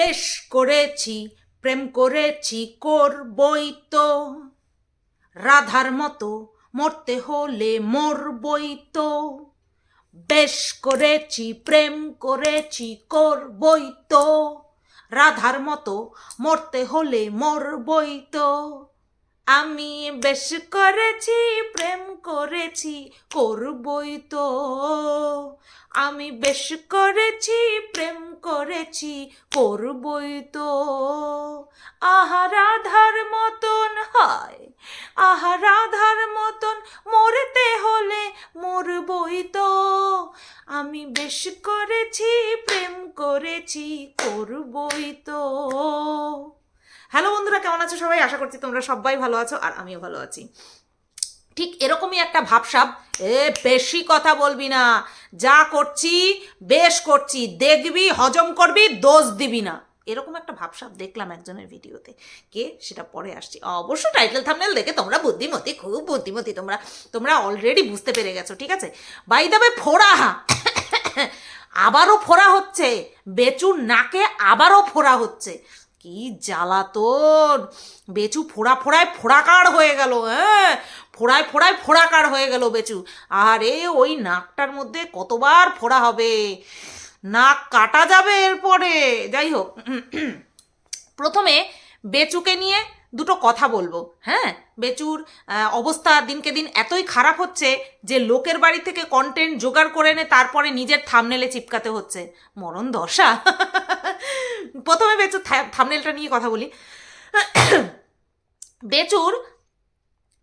বেশ করেছি, প্রেম করেছি, করবই তো। রাধার মতো মরতে হলে মরবই তো। বেশ করেছি, প্রেম করেছি, করবই তো। রাধার মতো মরতে হলে মরবই তো। আমি বেশ করেছি, প্রেম করেছি, করবই তো। আমি বেশ করেছি, প্রেম করেছি, করবই তো। আহা রাধার মতন হয় আহা রাধার মতন মরতে হলে মরবই তো। আমি বেশ করেছি, প্রেম করেছি, করবই তো। হ্যালো বন্ধুরা, কেমন আছো সবাই? আশা করছি তোমরা সবাই ভালো আছো আর আমিও ভালো আছি। ঠিক এরকমই একটা ভাবসাব। এ, বেশি কথা বলবি না। যা করছি, বেশ করছি। দেখবি, হজম করবি, দোষ দিবি না। এরকম একটা ভাবসাব দেখলাম একজনের ভিডিওতে। কে? সেটা পরে আসছি। অবশ্য টাইটেল থামনেল দেখে তোমরা বুদ্ধিমতী, খুব বুদ্ধিমতী তোমরা। তোমরা অলরেডি বুঝতে পেরে গেছো, ঠিক আছে? বাই দাবে ফোড়া। আবারও ফোড়া হচ্ছে। বেচুর নাকে আবারও ফোড়া হচ্ছে। কি জ্বালাতন। বেচু ফোড়া ফোড়ায় ফোড়াকার হয়ে গেল হ্যাঁ? ফোড়ায় ফোড়ায় ফোড়াকার হয়ে গেল বেচু। আরে ওই নাকটার মধ্যে কতবার ফোড়া হবে? নাক কাটা যাবে এরপরে। যাই হোক, প্রথমে বেচুকে নিয়ে দুটো কথা বলব। হ্যাঁ বেচুর অবস্থা দিনকে দিন এতই খারাপ হচ্ছে যে লোকের বাড়ি থেকে কন্টেন্ট জোগাড় করে এনে তারপরে নিজের থামনেলে চিপকাতে হচ্ছে। মরণ দশা। প্রথমে বেচুর থামনেলটা নিয়ে কথা বলি। বেচুর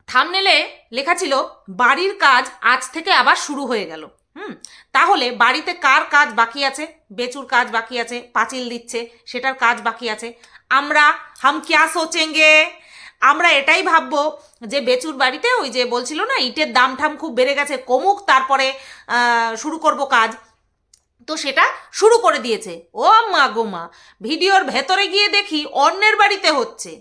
থামনেলে লেখা ছিল, বাড়ির কাজ আজ থেকে আবার শুরু হয়ে গেল। হুম, তাহলে বাড়িতে কার কাজ বাকি আছে? বেচুর কাজ বাকি আছে, পাঁচিল দিচ্ছে, সেটার কাজ বাকি আছে। আমরা হাম ক্যা সোচেঙ্গে? আমরা এটাই ভাববো যে বেচুর বাড়িতে ওই যে বলছিল না, ইটের দাম ঠাম খুব বেড়ে গেছে, কমুক, তারপরে শুরু করব কাজ। তো সেটা শুরু করে দিয়েছে। ও মা গো মা, ভিডিওর ভেতরে গিয়ে দেখি অন্যের বাড়িতে হচ্ছে।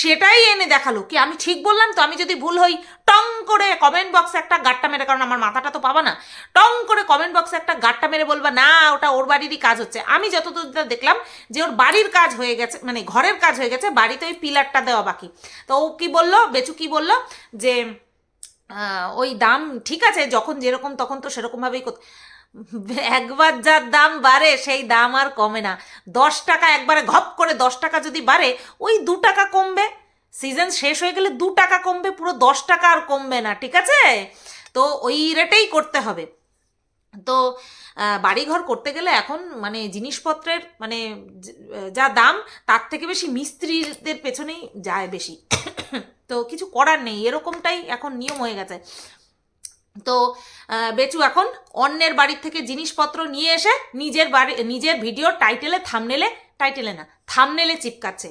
সেটাই এনে দেখাল। কি আমি ঠিক বললাম তো? আমি যদি ভুল হই, টং করে কমেন্ট বক্সে একটা গাট্টা মেরে, কারণ আমার মাথাটা তো পাবা না। টং করে কমেন্ট বক্সে একটা গাট্টা মেরে বলবা, না, ওটা ওর বাড়িরই কাজ হচ্ছে। আমি যতদূর দেখলাম যে ওর বাড়ির কাজ হয়ে গেছে মানে ঘরের কাজ হয়ে গেছে, বাড়িতে ওই পিলারটা দেওয়া বাকি। তো ও কি বলল, বেচু কি বলল যে ওই দাম ঠিক আছে, যখন যেরকম তখন তো সেরকমভাবেই করতে একবার যার দাম বাড়ে, সেই দাম আর কমে না। দশ টাকা একবারে ঘপ করে দশ টাকা যদি বাড়ে, ওই দু টাকা কমবে। সিজন শেষ হয়ে গেলে দু টাকা কমবে, পুরো দশ টাকা আর কমবে না, ঠিক আছে? তো ওই রেটেই করতে হবে। তো বাড়িঘর করতে গেলে এখন মানে জিনিসপত্রের মানে যা দাম, তার থেকে বেশি মিস্ত্রিদের পেছনেই যায় বেশি। তো কিছু করার নেই, এরকমটাই এখন নিয়ম হয়ে গেছে। তো বেচু, এখন অন্যের বাড়ির থেকে জিনিসপত্র নিয়ে এসে নিজের বাড়ি, নিজের ভিডিও টাইটেলে, থামনেলে, টাইটেলে না, থামনেলে চিপকাচ্ছে।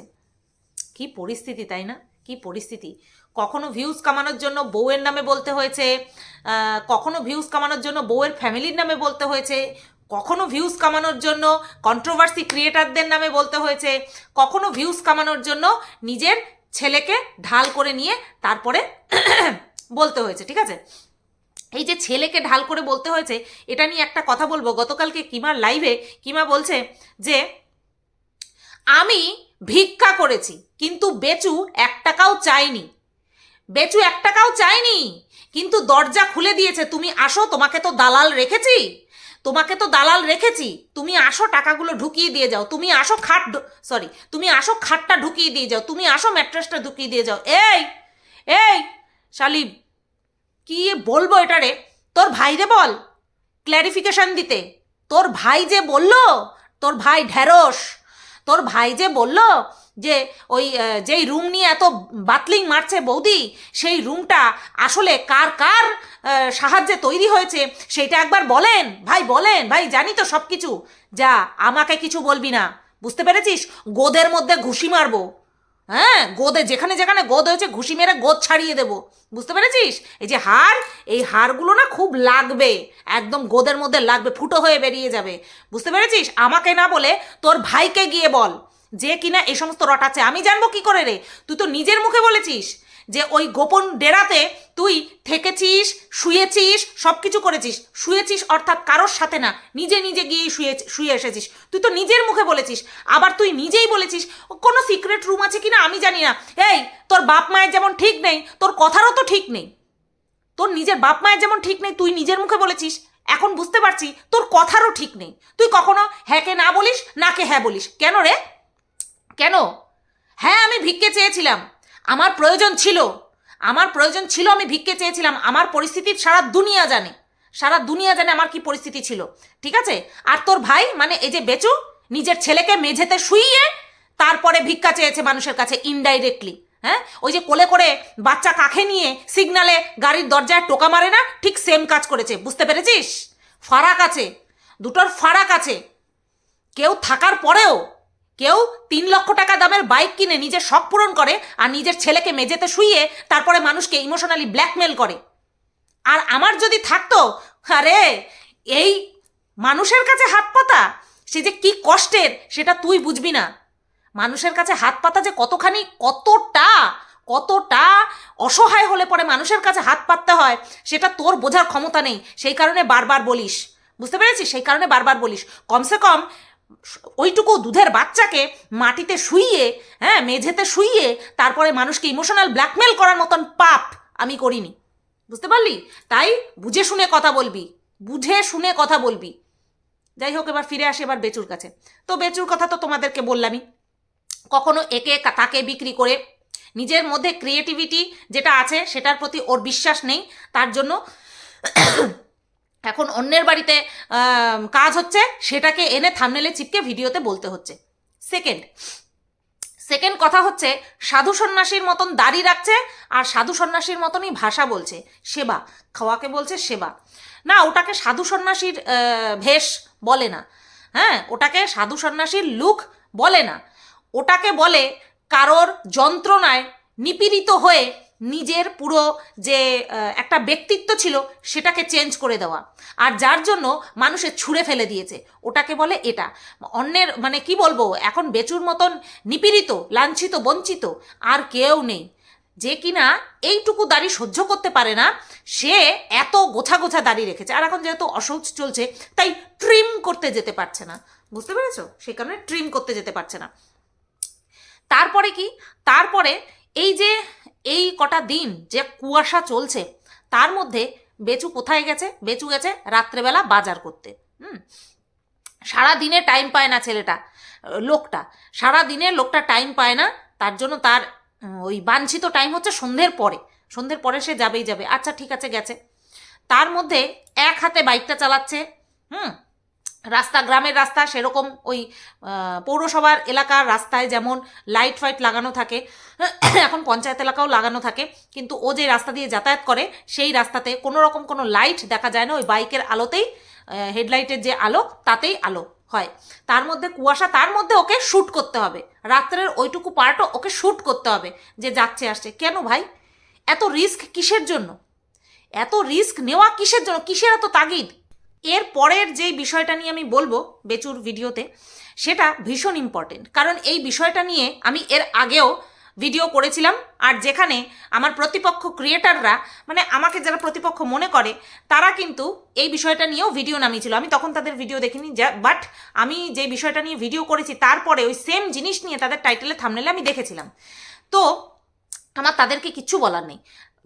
কি পরিস্থিতি, তাই না? কি পরিস্থিতি? কখনো ভিউজ কামানোর জন্য বউয়ের নামে বলতে হয়েছে কখনো ভিউজ কামানোর জন্য বউয়ের ফ্যামিলির নামে বলতে হয়েছে, কখনো ভিউজ কামানোর জন্য কন্ট্রোভার্সি ক্রিয়েটারদের নামে বলতে হয়েছে, কখনো ভিউজ কামানোর জন্য নিজের ছেলেকে ঢাল করে নিয়ে তারপরে বলতে হয়েছে, ঠিক আছে? এই যে ছেলেকে ঢাল করে বলতে হয়েছে, এটা নিয়ে একটা কথা বলব। গতকালকে কিমার লাইভে কিমা বলছে যে, আমি ভিক্ষা করেছি, কিন্তু বেচু এক টাকাও চাইনি। বেচু এক টাকাও চাইনি, কিন্তু দরজা খুলে দিয়েছে। তুমি আসো, তোমাকে তো দালাল রেখেছি। তোমাকে তো দালাল রেখেছি। তুমি আসো, টাকাগুলো ঢুকিয়ে দিয়ে যাও। তুমি আসো, খাট সরি তুমি আসো, খাটটা ঢুকিয়ে দিয়ে যাও। তুমি আসো ম্যাট্রেসটা ঢুকিয়ে দিয়ে যাও। এই এই শালিব কি বলব এটারে তোর ভাইরে বল। ক্ল্যারিফিকেশন দিতে। তোর ভাই যে বলল, তোর ভাই ঢেরস তোর ভাই যে বলল যে ওই যেই রুম নিয়ে এত বাতলিং মারছে বৌদি, সেই রুমটা আসলে কার কার সাহায্যে তৈরি হয়েছে, সেটা একবার বলেন। ভাই বলেন, ভাই জানি তো সব কিছু যা, আমাকে কিছু বলবি না। বুঝতে পেরেছিস? গোদের মধ্যে ঘুষি মারবো। হ্যাঁ গোদে, যেখানে যেখানে গোদ হয়েছে, ঘুষি মেরে গোদ ছাড়িয়ে দেবো। বুঝতে পেরেছিস? এই যে হার এই হারগুলো না খুব লাগবে, একদম গোদের মধ্যে লাগবে, ফুটো হয়ে বেরিয়ে যাবে। বুঝতে পেরেছিস? আমাকে না বলে তোর ভাইকে গিয়ে বল, যে কিনা এ সমস্ত রটাচ্ছে। আমি জানব কি করে রে? তুই তো নিজের মুখে বলেছিস। যে ওই গোপন ডেরাতে তুই থেকেছিস, শুয়েছিস সব কিছু করেছিস। শুয়েছিস অর্থাৎ কারোর সাথে না, নিজে নিজে গিয়েই শুয়ে শুয়ে এসেছিস। তুই তো নিজের মুখে বলেছিস, আবার তুই নিজেই বলেছিস, কোনো সিক্রেট রুম আছে কি না আমি জানি না। এই, তোর বাপ মায়ের যেমন ঠিক নেই, তোর কথারও তো ঠিক নেই। তোর নিজের বাপ মায়ের যেমন ঠিক নেই, তুই নিজের মুখে বলেছিস, এখন বুঝতে পারছি তোর কথারও ঠিক নেই। তুই কখনো হ্যাঁকে না বলিস, নাকে হ্যাঁ বলিস। কেন রে? কেন? হ্যাঁ আমি ভিক্ষে চেয়েছিলাম। আমার প্রয়োজন ছিল, আমার প্রয়োজন ছিল, আমি ভিক্ষে চেয়েছিলাম, আমার পরিস্থিতি সারা দুনিয়া জানে, সারা দুনিয়া জানে আমার কি পরিস্থিতি ছিল, ঠিক আছে? আর তোর ভাই মানে এই যে বেচু, নিজের ছেলেকে মেঝেতে শুইয়ে তারপরে ভিক্ষা চেয়েছে মানুষের কাছে ইনডাইরেক্টলি হ্যাঁ? ওই যে কোলে করে বাচ্চা কাখে নিয়ে সিগনালে গাড়ির দরজায় টোকা মারে না, ঠিক সেম কাজ করেছে, বুঝতে পেরেছিস? ফারাক আছে, দুটোর ফারাক আছে। কেউ থাকার পরেও কেউ তিন লক্ষ টাকা দামের বাইক কিনে নিজের শখ পূরণ করে আর নিজের ছেলেকে মেঝেতে শুইয়ে তারপরে মানুষকে ইমোশনালি ব্ল্যাকমেল করে। আর আমার যদি থাকতো, আরে, এই মানুষের কাছে হাত পাতা, সে যে কি কষ্টের, সেটা তুই বুঝবি না। মানুষের কাছে হাত পাতা যে কতখানি, কতটা কতটা অসহায় হলে পরে মানুষের কাছে হাত পাততে হয়, সেটা তোর বোঝার ক্ষমতা নেই। সেই কারণে বারবার বলিস। বুঝতে পেরেছিস? সেই কারণে বারবার বলিস। কমসে কম ওইটুকু দুধের বাচ্চাকে মাটিতে শুইয়ে হ্যাঁ মেঝেতে শুইয়ে তারপরে মানুষকে ইমোশনাল ব্ল্যাকমেল করার মতন পাপ আমি করিনি। বুঝতে পারলি? তাই বুঝে শুনে কথা বলবি, বুঝে শুনে কথা বলবি। যাই হোক, এবার ফিরে আসে এবার বেচুর কাছে। তো বেচুর কথা তো তোমাদেরকে বললামই। কখনো একে তাকে বিক্রি করে নিজের মধ্যে ক্রিয়েটিভিটি যেটা আছে সেটার প্রতি ওর বিশ্বাস নেই। তার জন্য এখন অন্যের বাড়িতে কাজ হচ্ছে, সেটাকে এনে থামনেলে চিপকে ভিডিওতে বলতে হচ্ছে। সেকেন্ড সেকেন্ড কথা হচ্ছে, সাধু সন্ন্যাসীর মতন দাড়ি রাখছে, আর সাধু সন্ন্যাসীর মতনই ভাষা বলছে, সেবা। খাওয়াকে বলছে সেবা। না, ওটাকে সাধু সন্ন্যাসীর ভেষ বলে না। হ্যাঁ ওটাকে সাধু সন্ন্যাসীর লুক বলে না। ওটাকে বলে কারোর যন্ত্রণায় নিপীড়িত হয়ে নিজের পুরো যে একটা ব্যক্তিত্ব ছিল সেটাকে চেঞ্জ করে দেওয়া। আর যার জন্য মানুষে ছুঁড়ে ফেলে দিয়েছে, ওটাকে বলে এটা। অন্যের মানে কি বলব, এখন বেচুর মতন নিপীড়িত, লাঞ্ছিত, বঞ্চিত আর কেউ নেই। যে কিনা এইটুকু দাড়ি সহ্য করতে পারে না, সে এত গোছা গোছা দাড়ি রেখেছে। আর এখন যেহেতু অসৌচ চলছে, তাই ট্রিম করতে যেতে পারছে না। বুঝতে পেরেছ? সেই কারণে ট্রিম করতে যেতে পারছে না। তারপরে কি? তারপরে এই যে এই কটা দিন যে কুয়াশা চলছে, তার মধ্যে বেচু কোথায় গেছে? বেচু গেছে রাত্রেবেলা বাজার করতে। হুম? সারা দিনে টাইম পায় না ছেলেটা, লোকটা। সারা দিনে লোকটা টাইম পায় না, তার জন্য তার ওই বাঞ্ছিত টাইম হচ্ছে সন্ধ্যের পরে। সন্ধ্যের পরে সে যাবেই যাবে। আচ্ছা ঠিক আছে, গেছে। তার মধ্যে এক হাতে বাইকটা চালাচ্ছে, হুম? রাস্তা, গ্রামের রাস্তা সেরকম ওই পৌরসভার এলাকার রাস্তায় যেমন লাইট ফাইট লাগানো থাকে, এখন পঞ্চায়েত এলাকাও লাগানো থাকে, কিন্তু ও যে রাস্তা দিয়ে যাতায়াত করে সেই রাস্তাতে কোনো রকম কোনো লাইট দেখা যায় না, ওই বাইকের আলোতেই হেডলাইটের যে আলো তাতেই আলো হয়। তার মধ্যে, কুয়াশা তার মধ্যে ওকে শ্যুট করতে হবে। রাত্রের ওইটুকু পার্টও ওকে শ্যুট করতে হবে যে যাচ্ছে, আসছে। কেন ভাই? এত রিস্ক কিসের জন্য? এত রিস্ক নেওয়া কিসের জন্য? কিসের এত তাগিদ? এর পরের যে বিষয়টা নিয়ে আমি বলব বেচুর ভিডিওতে, সেটা ভীষণ ইম্পর্টেন্ট কারণ এই বিষয়টা নিয়ে আমি এর আগেও ভিডিও করেছিলাম, আর যেখানে আমার প্রতিপক্ষ ক্রিয়েটাররা মানে আমাকে যারা প্রতিপক্ষ মনে করে, তারা কিন্তু এই বিষয়টা নিয়েও ভিডিও নামিয়েছিল। আমি তখন তাদের ভিডিও দেখিনি, যা বাট আমি যে বিষয়টা নিয়ে ভিডিও করেছি, তারপরে ওই সেম জিনিস নিয়ে তাদের টাইটেলে থামনেলে আমি দেখেছিলাম। তো আমার তাদেরকে কিচ্ছু বলার নেই।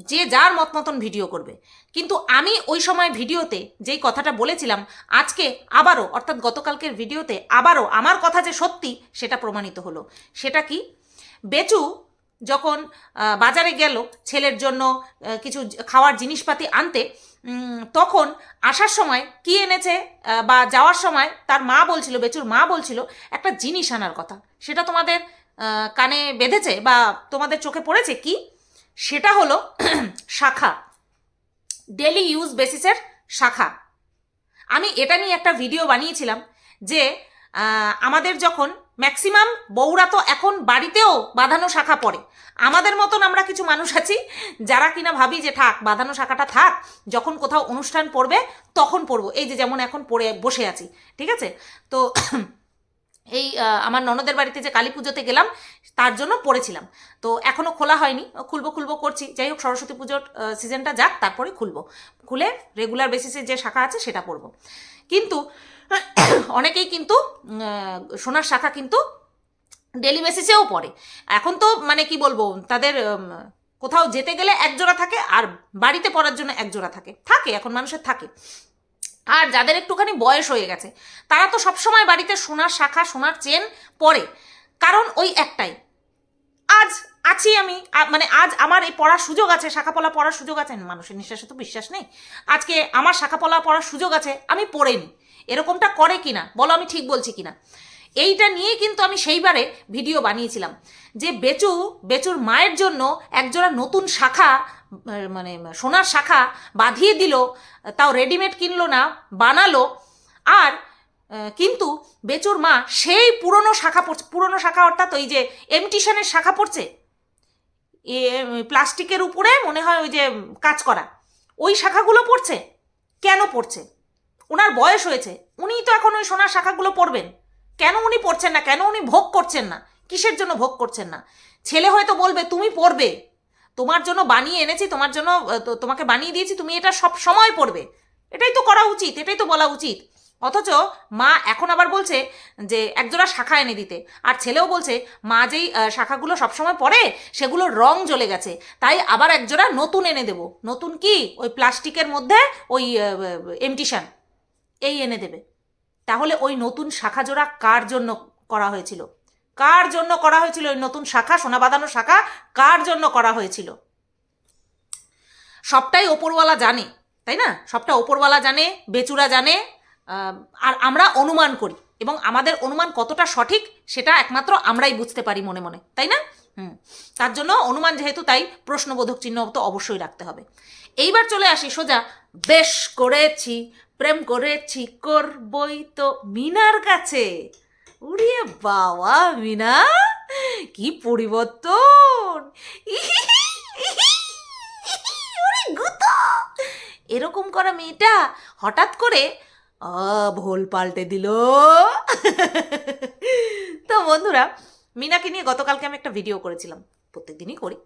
যে যার মত মতন ভিডিও করবে। কিন্তু আমি ওই সময় ভিডিওতে যেই কথাটা বলেছিলাম, আজকে আবারও, অর্থাৎ গতকালকের ভিডিওতে আবারও আমার কথা যে সত্যি, সেটা প্রমাণিত হলো। সেটা কি? বেচু যখন বাজারে গেল ছেলের জন্য কিছু খাওয়ার জিনিসপাতি আনতে তখন আসার সময় কি এনেছে বা যাওয়ার সময় তার মা বলছিল, বেচুর মা বলছিল, একটা জিনিস আনার কথা। সেটা তোমাদের কানে বেঁধেছে বা তোমাদের চোখে পড়েছে কি? সেটা হলো শাখা। ডেলি ইউজ বেসিসের শাখা। আমি এটা নিয়ে একটা ভিডিও বানিয়েছিলাম যে আমাদের যখন ম্যাক্সিমাম বউরা তো এখন বাড়িতেও বাঁধানো শাখা পড়ে। আমাদের মতন আমরা কিছু মানুষ আছি যারা কিনা ভাবি যে, থাক, বাঁধানো শাখাটা থাক, যখন কোথাও অনুষ্ঠান পড়বে তখন পড়ব। এই যে যেমন এখন পড়ে, বসে আছি, ঠিক আছে? তো এই আমার ননদের বাড়িতে যে কালী পুজোতে গেলাম, তার জন্য পড়েছিলাম। তো এখনও খোলা হয়নি, খুলবো খুলবো করছি। যাই হোক, সরস্বতী পুজোর সিজনটা যাক, তারপরে খুলবো। খুলে রেগুলার বেসিসে যে শাখা আছে, সেটা পড়ব। কিন্তু, অনেকেই কিন্তু সোনার শাখা কিন্তু ডেলি বেসিসেও পড়ে। এখন তো মানে কি বলব, তাদের কোথাও যেতে গেলে এক জোড়া থাকে, আর বাড়িতে পড়ার জন্য এক জোড়া থাকে। থাকে, এখন মানুষের থাকে। আর যাদের একটুখানি বয়স হয়ে গেছে, তারা তো সবসময় বাড়িতে সোনার শাখা, সোনার চেন পরে। কারণ ওই একটাই। আজ আছি আমি মানে আজ আমার এই পড়ার সুযোগ আছে শাখাপলা পড়ার সুযোগ আছে, মানুষের নিঃশ্বাসে তো বিশ্বাস নেই। আজকে আমার শাখাপলা পড়ার সুযোগ আছে, আমি পড়েনি। এরকমটা করে কিনা, বলো আমি ঠিক বলছি কিনা? এইটা নিয়ে কিন্তু আমি সেইবারে ভিডিও বানিয়েছিলাম যে বেচু, বেচুর মায়ের জন্য একজোড়া নতুন শাখা মানে সোনার শাখা বাঁধিয়ে দিল, তাও রেডিমেড কিনলো না, বানালো। আর কিন্তু বেচুর মা সেই পুরনো শাখা পড়ছে, পুরনো শাখা অর্থাৎ ওই যে এমটিশনের শাখা পড়ছে? এ, প্লাস্টিকের উপরে মনে হয় ওই যে কাজ করা। ওই শাখাগুলো পড়ছে? কেন পড়ছে? ওনার বয়স হয়েছে। উনি তো এখন ওই সোনার শাখাগুলো পড়বেন। কেন উনি পড়ছেন না? কেন উনি ভোগ করছেন না? কিসের জন্য ভোগ করছেন না? ছেলে হয়তো বলবে, তুমি পড়বে। তোমার জন্য বানিয়ে এনেছি, তোমার জন্য তোমাকে বানিয়ে দিয়েছি, তুমি এটা সব সময় পড়বে। এটাই তো করা উচিত, এটাই তো বলা উচিত। অথচ মা এখন আবার বলছে যে একজোড়া শাখা এনে দিতে। আর ছেলেও বলছে, মা যেই শাখাগুলো সবসময় পরে সেগুলোর রং জ্বলে গেছে। তাই আবার একজোড়া নতুন এনে দেব। নতুন কি? ওই প্লাস্টিকের মধ্যে ওই এমটিশান এই এনে দেবে। তাহলে ওই নতুন শাখা জোড়া কার জন্য করা হয়েছিল? কার জন্য করা হয়েছিল ওই নতুন শাখা, সোনা বাঁধানো শাখা? কার জন্য করা হয়েছিল? সবটাই ওপরওয়ালা জানে, তাই না? সবটা ওপরওয়ালা জানে, বেচুরা জানে আর আমরা অনুমান করি। এবং আমাদের অনুমান কতটা সঠিক, সেটা একমাত্র আমরাই বুঝতে পারি মনে মনে, তাই না? হুম। তার জন্য অনুমান যেহেতু, তাই প্রশ্নবোধক চিহ্ন তো অবশ্যই রাখতে হবে। এইবার চলে আসি সোজা। বেশ করেছি, প্রেম করেছি, করবই তো মিনার কাছে। উড়িয়ে বাবা, মিনা, কি পরিবর্তন। এরকম করা মেয়েটা হঠাৎ করে ভোল পাল্টে দিল। তো বন্ধুরা, মিনাকে নিয়ে গতকালকে আমি একটা ভিডিও করেছিলাম প্রত্যেক দিনই করি।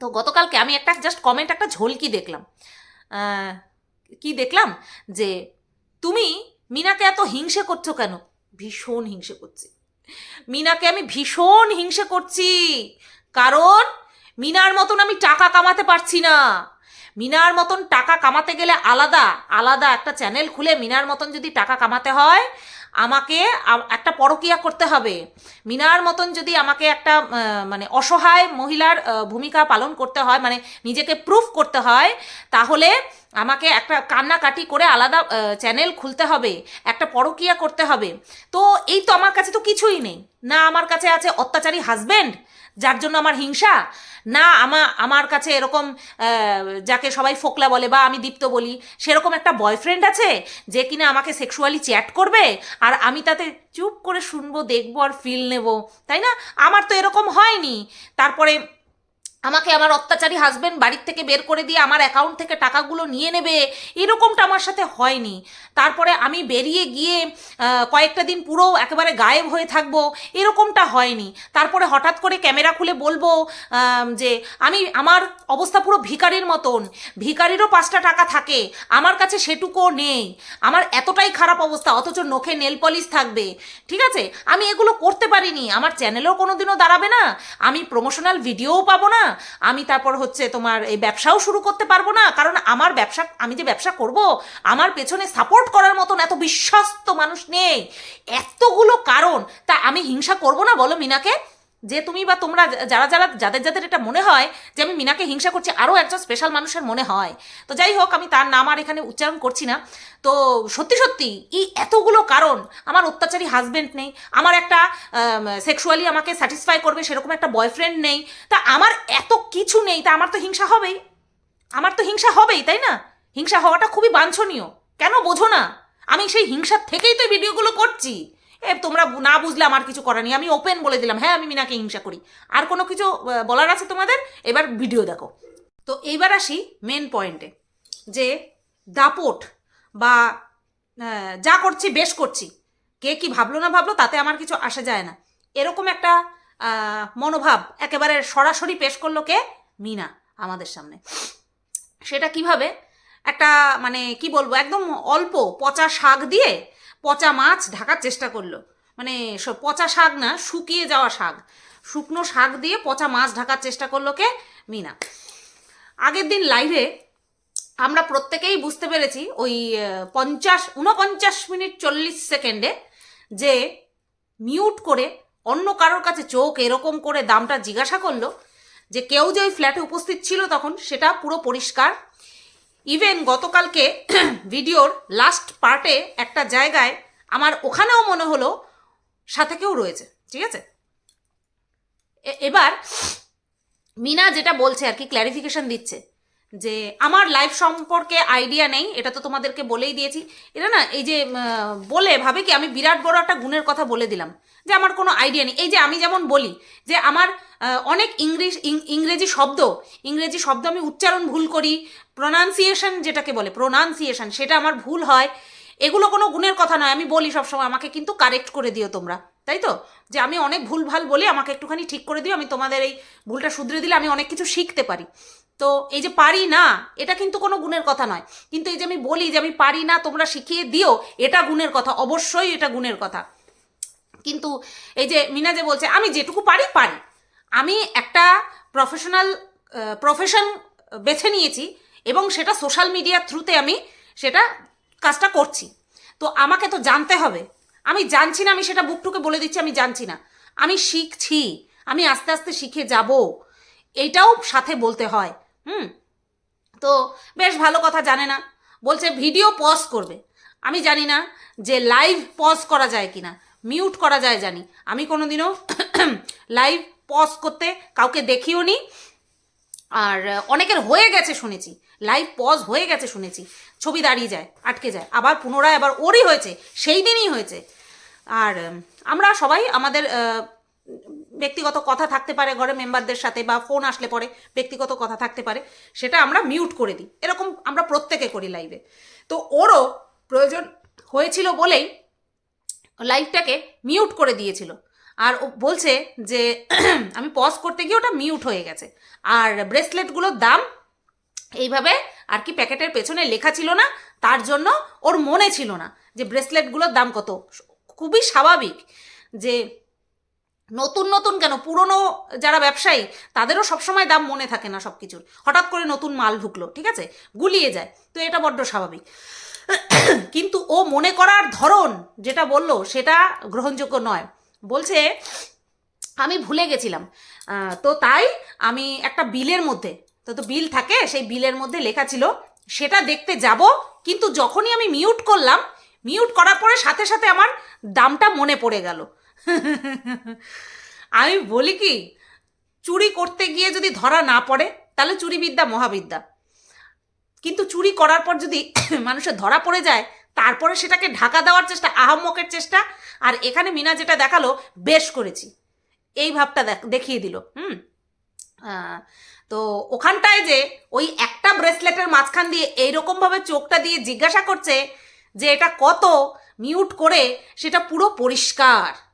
তো গতকালকে আমি একটা জাস্ট কমেন্ট একটা ঝলকি দেখলাম। কি দেখলাম? যে, তুমি মিনাকে এত হিংসে করছ কেন? ভীষণ হিংসে করছি। মিনাকে আমি ভীষণ হিংসে করছি। কারণ মিনার মতন আমি টাকা কামাতে পারছি না। মিনার মতন টাকা কামাতে গেলে আলাদা আলাদা একটা চ্যানেল খুলে মিনার মতন যদি টাকা কামাতে হয় আমাকে একটা পরকিয়া করতে হবে। মিনার মতন যদি আমাকে একটা মানে অসহায় মহিলার ভূমিকা পালন করতে হয় মানে নিজেকে প্রুফ করতে হয়, তাহলে আমাকে একটা কান্নাকাটি করে আলাদা চ্যানেল খুলতে হবে, একটা পরকিয়া করতে হবে। তো এই তো আমার কাছে তো কিছুই নেই। না আমার কাছে আছে অত্যাচারী হাজবেন্ড যার জন্য আমার হিংসা? না, আমা, আমার কাছে এরকম যাকে সবাই ফোকলা বলে বা আমি দীপ্ত বলি, সেরকম একটা বয়ফ্রেন্ড আছে যে কিনা আমাকে সেক্সুয়ালি চ্যাট করবে আর আমি তাতে চুপ করে শুনব, দেখব আর ফিল নেব। তাই না? আমার তো এরকম হয়নি। তারপরে আমাকে আমার অত্যাচারী হাজবেন্ড বাড়ির থেকে বের করে দিয়ে আমার অ্যাকাউন্ট থেকে টাকাগুলো নিয়ে নেবে, এরকমটা আমার সাথে হয়নি। তারপরে আমি বেরিয়ে গিয়ে কয়েকটা দিন পুরো একেবারে গায়েব হয়ে থাকব, এরকমটা হয়নি। তারপরে হঠাৎ করে ক্যামেরা খুলে বলব যে আমি, আমার অবস্থা পুরো ভিকারির মতন। ভিকারিরও পাঁচটা টাকা থাকে, আমার কাছে সেটুকুও নেই। আমার এতটাই খারাপ অবস্থা, অথচ নখে নেল পলিশ থাকবে। ঠিক আছে? আমি এগুলো করতে পারিনি। আমার চ্যানেলেও কোনোদিনও দাঁড়াবে না। আমি প্রমোশনাল ভিডিওও পাবো না। আমি তারপর হচ্ছে তোমার এই ব্যবসাও শুরু করতে পারব না। কারণ আমার ব্যবসা, আমি যে ব্যবসা করব, আমার পেছনে সাপোর্ট করার মতন এত বিশ্বস্ত মানুষ নেই। এতগুলো কারণ, তা আমি হিংসা করব না বলো মিনাকে? যে তুমি বা তোমরা যারা যারা, যাদের যাদের এটা মনে হয় যে আমি মিনাকে হিংসা করছি, আরও একজন স্পেশাল মানুষের মনে হয়। তো যাই হোক, আমি তার নাম আর এখানে উচ্চারণ করছি না। তো সত্যি সত্যি, এই এতগুলো কারণ আমার অত্যাচারী হাজবেন্ড নেই, আমার একটা সেক্সুয়ালি আমাকে স্যাটিসফাই করবে সেরকম একটা বয়ফ্রেন্ড নেই, তা আমার এত কিছু নেই, তা আমার তো হিংসা হবেই। আমার তো হিংসা হবেই, তাই না? হিংসা হওয়াটা খুবই বাঞ্ছনীয়। কেন বোঝো না? আমি সেই হিংসার থেকেই তো ভিডিওগুলো করছি। এ, তোমরা না বুঝলে আমার কিছু করার নেই। আমি ওপেন বলে দিলাম হ্যাঁ আমি মিনাকে হিংসা করি। আর কোনো কিছু বলার আছে তোমাদের? এবার ভিডিও দেখো। তো এইবার আসি মেন পয়েন্টে যে দাপট বা যা করছি, বেশ করছি, কে কি ভাবলো না ভাবলো তাতে আমার কিছু আসা যায় না। এরকম একটা মনোভাব একেবারে সরাসরি পেশ করল কে? মিনা, আমাদের সামনে। সেটা কীভাবে? একটা মানে কি বলব, একদম অল্প পচা শাক দিয়ে পচা মাছ ঢাকার চেষ্টা করল। মানে পচা শাক না, শুকিয়ে যাওয়া শাক। শুকনো শাক দিয়ে পচা মাছ ঢাকার চেষ্টা করল কে? মিনা। আগের দিন লাইভে আমরা প্রত্যেকেই বুঝতে পেরেছি ওই পঞ্চাশ উনপঞ্চাশ মিনিট চল্লিশ সেকেন্ডে যে মিউট করে অন্য কারোর কাছে চোখ এরকম করে দামটা জিজ্ঞাসা করল যে কেউ যে ওই ফ্ল্যাটে উপস্থিত ছিল তখন সেটা পুরো পরিষ্কার। ইভেন গতকালকে ভিডিওর লাস্ট পার্টে একটা জায়গায় আমার ওখানেও মনে হলো, সাথে কেউ রয়েছে, ঠিক আছে? এবার মিনা যেটা বলছে আর কি ক্ল্যারিফিকেশন দিচ্ছে যে আমার লাইফ সম্পর্কে আইডিয়া নেই, এটা তো তোমাদেরকে বলেই দিয়েছি। এটা না, এই যে বলে ভাবে কি আমি বিরাট বড় একটা গুণের কথা বলে দিলাম, যে আমার কোনো আইডিয়া নেই। এই যে আমি যেমন বলি, যে আমার অনেক ইংলিশ ইংরেজি শব্দ ইংরেজি শব্দ আমি উচ্চারণ ভুল করি প্রোনাউন্সিয়েশন যেটাকে বলে প্রোনাউন্সিয়েশন সেটা আমার ভুল হয়, এগুলো কোনো গুণের কথা নয়। আমি বলি সবসময়, আমাকে কিন্তু কারেক্ট করে দিও তোমরা, তাই তো? যে আমি অনেক ভুল ভালো বলি, আমাকে একটুখানি ঠিক করে দিও, আমি তোমাদের এই ভুলটা শুধরে দিলে আমি অনেক কিছু শিখতে পারি। তো এই যে পারি না, এটা কিন্তু কোনো গুণের কথা নয়। কিন্তু এই যে আমি বলি যে আমি পারি না, তোমরা শিখিয়ে দিও, এটা গুণের কথা, অবশ্যই এটা গুণের কথা। কিন্তু এই যে মিনা যে বলছে, আমি যেটুকু পারি পারি। আমি একটা প্রফেশনাল প্রফেশন বেছে নিয়েছি এবং সেটা সোশ্যাল মিডিয়ার থ্রুতে আমি সেটা কাজটা করছি। তো আমাকে তো জানতে হবে। আমি জানছি না, আমি সেটা বুকটুকে বলে দিচ্ছি, আমি জানছি না। আমি শিখছি, আমি আস্তে আস্তে শিখে যাব। এইটাও সাথে বলতে হয়। হুম? তো বেশ ভালো কথা জানে না। বলছে, ভিডিও পজ করবে। আমি জানি না যে লাইভ পজ করা যায় কিনা। মিউট করা যায় জানি। আমি কোনো দিনও লাইভ পজ করতে কাউকে দেখিও নি। আর অনেকের হয়ে গেছে শুনেছি। লাইভ পজ হয়ে গেছে শুনেছি। ছবি দাঁড়িয়ে যায়, আটকে যায়। আবার পুনরায় আবার ওরই হয়েছে, সেই দিনই হয়েছে। আর আমরা সবাই আমাদের ব্যক্তিগত কথা থাকতে পারে ঘরে মেম্বারদের সাথে বা ফোন আসলে পরে ব্যক্তিগত কথা থাকতে পারে, সেটা আমরা মিউট করে দিই। এরকম আমরা প্রত্যেকে করি লাইভে তো ওরও প্রয়োজন হয়েছিল বলেই লাইভটাকে মিউট করে দিয়েছিল। আর বলছে যে, আমি পজ করতে গিয়ে ওটা মিউট হয়ে গেছে। আর ব্রেসলেটগুলোর দাম এইভাবে আর কি প্যাকেটের পেছনে লেখা ছিল না, তার জন্য ওর মনে ছিল না যে ব্রেসলেটগুলোর দাম কত। খুবই স্বাভাবিক যে নতুন নতুন কেন? পুরনো যারা ব্যবসায়ী, তাদেরও সবসময় দাম মনে থাকে না সব কিছুর হঠাৎ করে নতুন মাল ঢুকলো, ঠিক আছে? গুলিয়ে যায়। তো এটা বড্ড স্বাভাবিক। কিন্তু ও মনে করার ধরন যেটা বলল, সেটা গ্রহণযোগ্য নয়। বলছে, আমি ভুলে গেছিলাম। তো তাই আমি একটা বিলের মধ্যে, তো তো বিল থাকে, সেই বিলের মধ্যে লেখা ছিল, সেটা দেখতে যাব, কিন্তু যখনই আমি মিউট করলাম মিউট করার পরে সাথে সাথে আমার দামটা মনে পড়ে গেল। আমি বলি কি, চুরি করতে গিয়ে যদি ধরা না পড়ে, তাহলে চুরিবিদ্যা মহাবিদ্যা। কিন্তু চুরি করার পর যদি মানুষের ধরা পড়ে যায়, তারপরে সেটাকে ঢাকা দেওয়ার চেষ্টা, আহম্মকের চেষ্টা, আর এখানে মিনা যেটা দেখাল, বেশ করেছি। এই ভাবটা দেখ- দেখিয়ে দিল, হুম? তো ওখানটায় যে ওই একটা ব্রেসলেটের মাঝখান দিয়ে এইরকমভাবে চোখটা দিয়ে জিজ্ঞাসা করছে যে এটা কত, মিউট করে সেটা পুরো পরিষ্কার।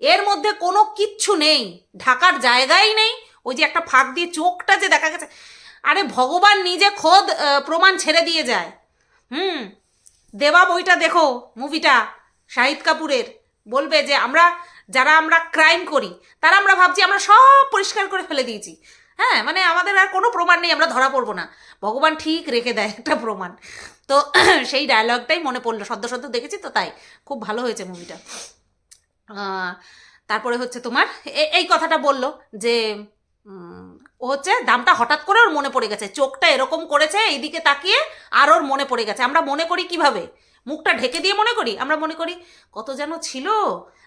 এর মধ্যে কোনো কিচ্ছু নেই। ঢাকার জায়গাই নেই। ওই যে একটা ফাঁক দিয়ে চোখটা যে দেখা গেছে। আরে ভগবান নিজে খোদ প্রমাণ ছেড়ে দিয়ে যায়। হুম, দেবা বইটা দেখো, মুভিটা, শাহিদ কাপুরের। বলবে যে আমরা, যারা আমরা ক্রাইম করি, তারা আমরা ভাবছি আমরা সব পরিষ্কার করে ফেলে দিয়েছি। হ্যাঁ মানে আমাদের আর কোনো প্রমাণ নেই, আমরা ধরা পড়ব না। ভগবান ঠিক রেখে দেয় একটা প্রমাণ। তো সেই ডায়লগটাই মনে পড়ল। সদ্য সদ্য দেখেছি তো তাই। খুব ভালো হয়েছে মুভিটা। তারপরে হচ্ছে তোমার এই কথাটা বলল যে ও হচ্ছে দামটা হঠাৎ করে ওর মনে পড়ে গেছে। চোখটা এরকম করেছে, এইদিকে তাকিয়ে আর ওর মনে পড়ে গেছে। আমরা মনে করি কীভাবে? মুখটা ঢেকে দিয়ে মনে করি? আমরা মনে করি, কত যেন ছিল,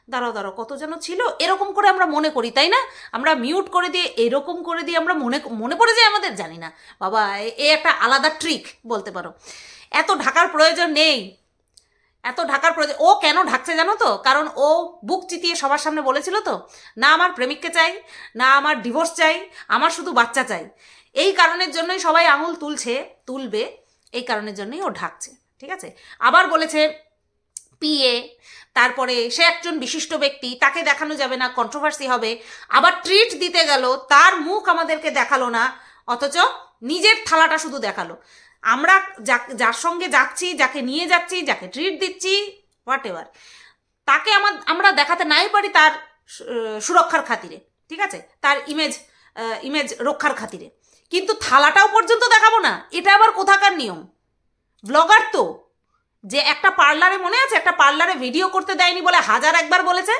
দাঁড়াও দাঁড়াও, কত যেন ছিল। এরকম করে আমরা মনে করি, তাই না? আমরা মিউট করে দিয়ে, এরকম করে দিয়ে আমরা মনে মনে পড়ে যায় আমাদের? জানি না। বাবা, এ একটা আলাদা ট্রিক বলতে পারো। এত ঢাকার প্রয়োজন নেই। এত ঢাকার প্রয়োজন ও কেন ঢাকছে জানো তো? কারণ ও বুক চিতিয়ে সবার সামনে বলেছিল তো, না, আমার প্রেমিককে চাই, না, আমার ডিভোর্স চাই, আমার শুধু বাচ্চা চাই। এই কারণের জন্যই সবাই আঙুল তুলছে, তুলবে, এই কারণের জন্যই ও ঢাকছে, ঠিক আছে? আবার বলেছে পিএ, তারপরে সে একজন বিশিষ্ট ব্যক্তি, তাকে দেখানো যাবে না কন্ট্রোভার্সি হবে, আবার ট্রিট দিতে গেল, তার মুখ আমাদেরকে দেখাল না, অথচ নিজের থালাটা শুধু দেখাল। আমরা যার সঙ্গে যাচ্ছি, যাকে নিয়ে যাচ্ছি, যাকে ট্রিট দিচ্ছি হোয়াট এভার তাকে আমার, আমরা দেখাতে নাই পারি তার সুরক্ষার খাতিরে, ঠিক আছে? তার ইমেজ ইমেজ রক্ষার খাতিরে। কিন্তু থালাটাও পর্যন্ত দেখাবো না, এটা আবার কোথাকার নিয়ম? ব্লগার তো, যে একটা পার্লারে মনে আছে? একটা পার্লারে ভিডিও করতে দেয়নি বলে হাজার একবার বলেছে?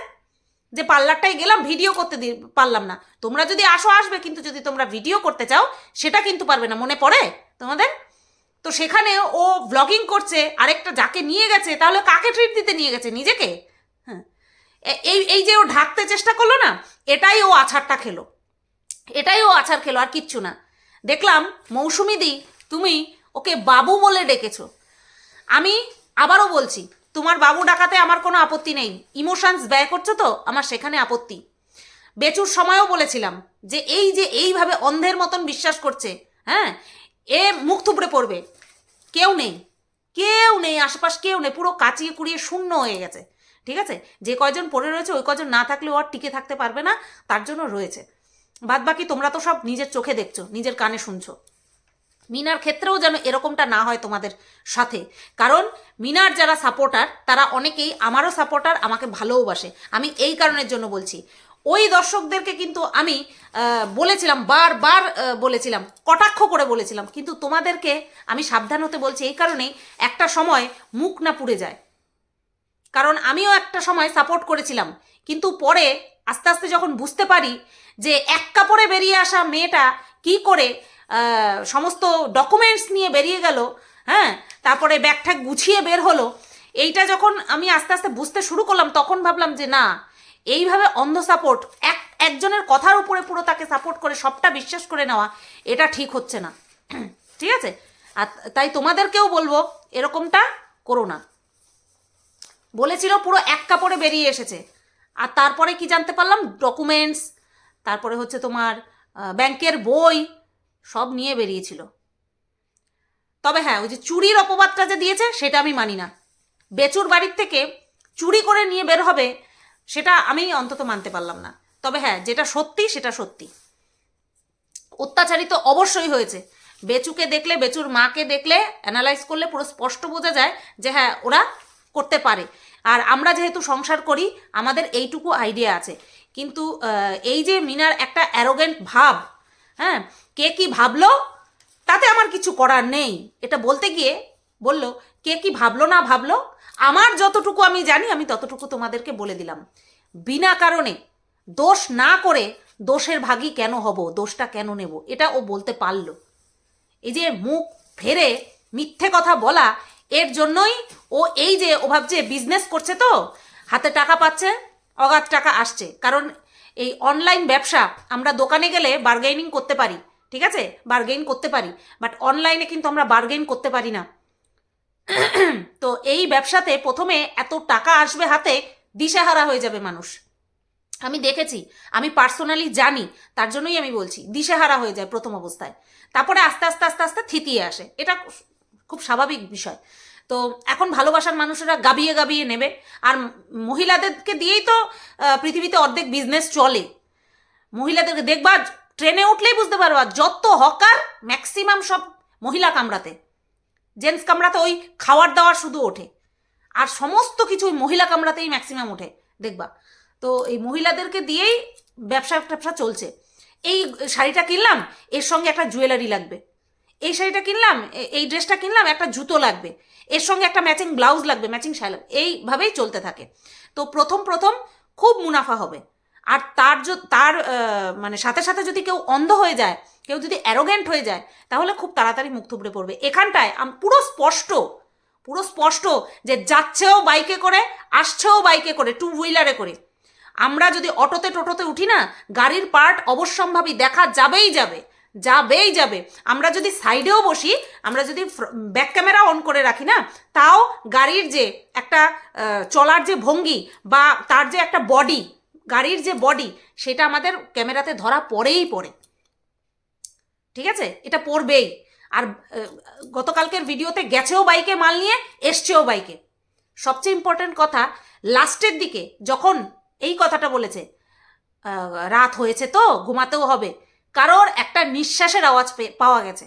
যে পার্লারটাই গেলাম ভিডিও করতে দি, পারলাম না। তোমরা যদি আসো, আসবে, কিন্তু যদি তোমরা ভিডিও করতে চাও, সেটা কিন্তু পারবে না। মনে পড়ে তোমাদের? তো সেখানে ও ব্লগিং করছে, আরেকটা যাকে নিয়ে গেছে, তাহলে কাকে ট্রিট দিতে নিয়ে গেছে? নিজেকে? হ্যাঁ। এই এই যে ও ঢাকতে চেষ্টা করল না, এটাই ও আছাড়টা খেলো। এটাই ও আছাড় খেলো, আর কিচ্ছু না। দেখলাম, মৌসুমি দি, তুমি ওকে বাবু বলে ডেকেছো। আমি আবারও বলছি, তোমার বাবু ডাকাতে আমার কোনো আপত্তি নেই। ইমোশনস ব্যয় করছ তো, আমার সেখানে আপত্তি। বেচুর সময়ও বলেছিলাম যে, এই যে এইভাবে অন্ধের মতন বিশ্বাস করছে হ্যাঁ এ মুখ থুবড়ে পড়বে। কেউ নেই। কেউ নেই, আশেপাশ কেউ নেই। পুরো কাচিয়ে কুড়িয়ে শূন্য হয়ে গেছে। ঠিক আছে? যে কয়জন পড়ে রয়েছে, ওই কয়জন না থাকলে ও আর টিকে থাকতে পারবে না, তার জন্য রয়েছে। বাদ বাকি তোমরা তো সব নিজের চোখে দেখছ, নিজের কানে শুনছো। মিনার ক্ষেত্রেও যেন এরকমটা না হয় তোমাদের সাথে। কারণ মিনার যারা সাপোর্টার তারা অনেকেই আমারও সাপোর্টার আমাকে ভালোবাসে আমি এই কারণের জন্য বলছি। ওই দর্শকদেরকে কিন্তু আমি বলেছিলাম, বারবার বলেছিলাম, কটাক্ষ করে বলেছিলাম, কিন্তু তোমাদেরকে আমি সাবধান হতে বলছি এই কারণেই একটা সময় মুখ না পুড়ে যায়। কারণ আমিও একটা সময় সাপোর্ট করেছিলাম, কিন্তু পরে আস্তে আস্তে যখন বুঝতে পারি যে এক কাপড়ে বেরিয়ে আসা মেয়েটা কি করে সমস্ত ডকুমেন্টস নিয়ে বেরিয়ে গেল হ্যাঁ তারপরে ব্যাগ ঠ্যাগ গুছিয়ে বের হলো, এইটা যখন আমি আস্তে আস্তে বুঝতে শুরু করলাম, তখন ভাবলাম যে না এইভাবে অন্ধ সাপোর্ট এক, একজনের কথার উপরে পুরো তাকে সাপোর্ট করে, সবটা বিশ্বাস করে নেওয়া, এটা ঠিক হচ্ছে না। ঠিক আছে? আর তাই তোমাদেরকেও বলব, এরকমটা করো না। বলেছিল পুরো এক কাপড়ে বেরিয়ে এসেছে। আর তারপরে কি জানতে পারলাম? ডকুমেন্টস তারপরে হচ্ছে তোমার ব্যাংকের বই, সব নিয়ে বেরিয়েছিল। তবে হ্যাঁ ওই যে চুরির অপবাদটা যে দিয়েছে, সেটা আমি মানি না। বেচুর বাড়ির থেকে চুরি করে নিয়ে বের হবে সেটা আমি অন্তত মানতে পারলাম না। তবে হ্যাঁ যেটা সত্যি, সেটা সত্যি। অত্যাচারিত অবশ্যই হয়েছে। বেচুকে দেখলে, বেচুর মাকে দেখলে অ্যানালাইজ করলে পুরো স্পষ্ট বোঝা যায় যে হ্যাঁ ওরা করতে পারে। আর আমরা যেহেতু সংসার করি, আমাদের এইটুকু আইডিয়া আছে। কিন্তু এই যে মিনার একটা অ্যারোগেন্ট ভাব হ্যাঁ কে কি ভাবলো, তাতে আমার কিছু করার নেই। এটা বলতে গিয়ে বলল, কে কি ভাবলো না ভাবলো? আমার যতটুকু আমি জানি, আমি ততটুকু তোমাদেরকে বলে দিলাম। বিনা কারণে দোষ না করে দোষের ভাগী কেন হব? দোষটা কেন নেব? এটা ও বলতে পারল। এই যে মুখ ফেরে মিথ্যে কথা বলা, এর জন্যই ও এই যে ও ভাবছে বিজনেস করছে তো, হাতে টাকা পাচ্ছে, অগাধ টাকা আসছে। কারণ এই অনলাইন ব্যবসা, আমরা দোকানে গেলে বার্গেনিং করতে পারি, ঠিক আছে? বার্গেইন করতে পারি। বাট অনলাইনে কিন্তু আমরা বার্গেইন করতে পারি না। তো এই ব্যবসাতে প্রথমে এত টাকা আসবে হাতে, দিশেহারা হয়ে যাবে মানুষ। আমি দেখেছি, আমি পার্সোনালি জানি, তার জন্যই আমি বলছি, দিশেহারা হয়ে যায় প্রথম অবস্থায়। তারপরে আস্তে আস্তে আস্তে আস্তে থিতিয়ে আসে। এটা খুব স্বাভাবিক বিষয়। তো এখন ভালোবাসার মানুষেরা গাবিয়ে গাবিয়ে নেবে। আর মহিলাদেরকে দিয়েই তো পৃথিবীতে অর্ধেক বিজনেস চলে। মহিলাদেরকে দেখবা, ট্রেনে উঠলেই বুঝতে পারবা, যত হকার ম্যাক্সিমাম সব মহিলা কামড়াতে। জেন্টস কামড়াতে ওই খাওয়ার দাওয়ার শুধু ওঠে। আর সমস্ত কিছু ওই মহিলা কামড়াতেই ম্যাক্সিমাম ওঠে, দেখবা। তো এই মহিলাদেরকে দিয়েই ব্যবসা ট্যাবসা চলছে। এই শাড়িটা কিনলাম, এর সঙ্গে একটা জুয়েলারি লাগবে। এই শাড়িটা কিনলাম এই ড্রেসটা কিনলাম, একটা জুতো লাগবে। এর সঙ্গে একটা ম্যাচিং ব্লাউজ লাগবে ম্যাচিং শাড়ি লাগবে। এইভাবেই চলতে থাকে। তো প্রথম প্রথম খুব মুনাফা হবে। আর তার তার মানে সাথে সাথে যদি কেউ অন্ধ হয়ে যায়, কেউ যদি অ্যারোগেন্ট হয়ে যায়, তাহলে খুব তাড়াতাড়ি মুখ থুবড়ে পড়বে। এখানটায় পুরো স্পষ্ট পুরো স্পষ্ট যে যাচ্ছেও বাইকে করে, আসছেও বাইকে করে টু হুইলারে করে। আমরা যদি অটোতে টোটোতে উঠি না, গাড়ির পার্ট অবশ্যম্ভাবী দেখা যাবেই যাবে যাবেই যাবে। আমরা যদি সাইডেও বসি, আমরা যদি ব্যাক ক্যামেরা অন করে রাখি না, তাও গাড়ির যে একটা চলার যে ভঙ্গি বা তার যে একটা বডি গাড়ির যে বডি সেটা আমাদের ক্যামেরাতে ধরা পড়েই পড়ে। ঠিক আছে? এটা পড়বেই। আর গতকালকের ভিডিওতে গেছেও বাইকে মাল নিয়ে, এসছেও বাইকে সবচেয়ে ইম্পর্ট্যান্ট কথা লাস্টের দিকে যখন এই কথাটা বলেছে রাত হয়েছে তো, ঘুমাতেও হবে, কারোর একটা নিঃশ্বাসের আওয়াজ পাওয়া গেছে।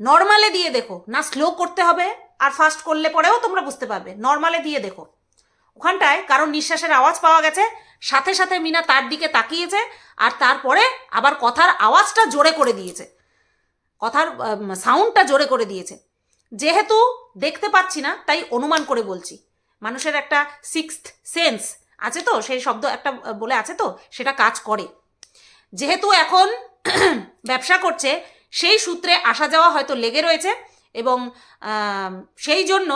নর্মালে দিয়ে দেখো, না স্লো করতে হবে, আর ফাস্ট করলে পরেও তোমরা বুঝতে পারবে। নর্মালে দিয়ে দেখো। ওখানটায় কারোর নিঃশ্বাসের আওয়াজ পাওয়া গেছে সাথে সাথে মিনা তার দিকে তাকিয়েছে আর তারপরে আবার কথার আওয়াজটা জোরে করে দিয়েছে। কথার সাউন্ডটা জোরে করে দিয়েছে। যেহেতু দেখতে পাচ্ছি না, তাই অনুমান করে বলছি। মানুষের একটা সিক্সথ সেন্স আছে তো, সেই শব্দ একটা বলে আছে তো, সেটা কাজ করে। যেহেতু এখন ব্যবসা করছে, সেই সূত্রে আসা যাওয়া হয়তো লেগে রয়েছে এবং সেই জন্য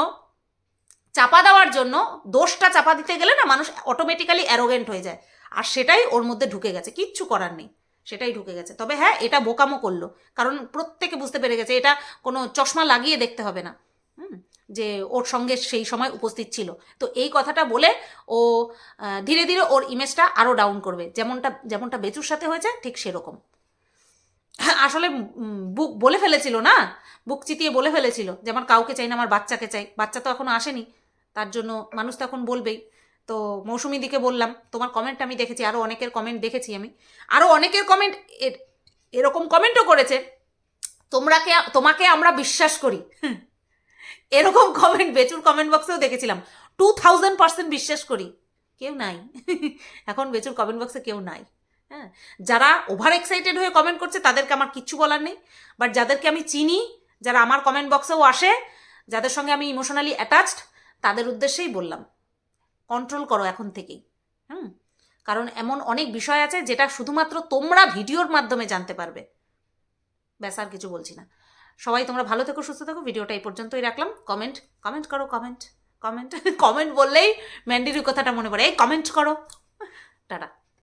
চাপা দেওয়ার জন্য দোষটা চাপা দিতে গেলে না মানুষ অটোমেটিক্যালি অ্যারোগেন্ট হয়ে যায়। আর সেটাই ওর মধ্যে ঢুকে গেছে, কিচ্ছু করার নেই। সেটাই ঢুকে গেছে। তবে হ্যাঁ এটা বোকামো করল। কারণ প্রত্যেকে বুঝতে পেরে গেছে, এটা কোনো চশমা লাগিয়ে দেখতে হবে না। হুম, যে ওর সঙ্গে সেই সময় উপস্থিত ছিল। তো এই কথাটা বলে ও ধীরে ধীরে ওর ইমেজটা আরও ডাউন করবে। যেমনটা যেমনটা বেচুর সাথে হয়েছে, ঠিক সেরকম। আসলে বুক বলে ফেলেছিল না? বুক চিতিয়ে বলে ফেলেছিল যে, আমার কাউকে চাই না, আমার বাচ্চাকে চাই। বাচ্চা তো এখনও আসেনি। তার জন্য মানুষ তো এখন বলবেই। তো মৌসুমি দিকে বললাম, তোমার কমেন্ট আমি দেখেছি আরও অনেকের কমেন্ট দেখেছি আমি। আরও অনেকের কমেন্ট এরকম কমেন্টও করেছে তোমরাকে তোমাকে আমরা বিশ্বাস করি। এরকম কমেন্ট বেচুর কমেন্ট বক্সেও দেখেছিলাম। টু থাউজেন্ড পার্সেন্ট বিশ্বাস করি। কেউ নাই। এখন বেচুর কমেন্ট বক্সে কেউ নাই। হ্যাঁ। যারা ওভার এক্সাইটেড হয়ে কমেন্ট করছে, তাদেরকে আমার কিচ্ছু বলার নেই। বাট যাদেরকে আমি চিনি, যারা আমার কমেন্ট বক্সেও আসে, যাদের সঙ্গে আমি ইমোশনালি অ্যাটাচড তাদের উদ্দেশ্যেই বললাম কন্ট্রোল করো এখন থেকেই। হুম? কারণ এমন অনেক বিষয় আছে যেটা শুধুমাত্র তোমরা ভিডিওর মাধ্যমে জানতে পারবে। ব্যাস, আর কিছু বলছি না। সবাই তোমরা ভালো থেকো, সুস্থ থেকো। ভিডিওটা এই পর্যন্তই রাখলাম। কমেন্ট কমেন্ট করো কমেন্ট কমেন্ট কমেন্ট বললেই ম্যান্ডির কথাটা মনে পড়ে। এই কমেন্ট করো। টাটা।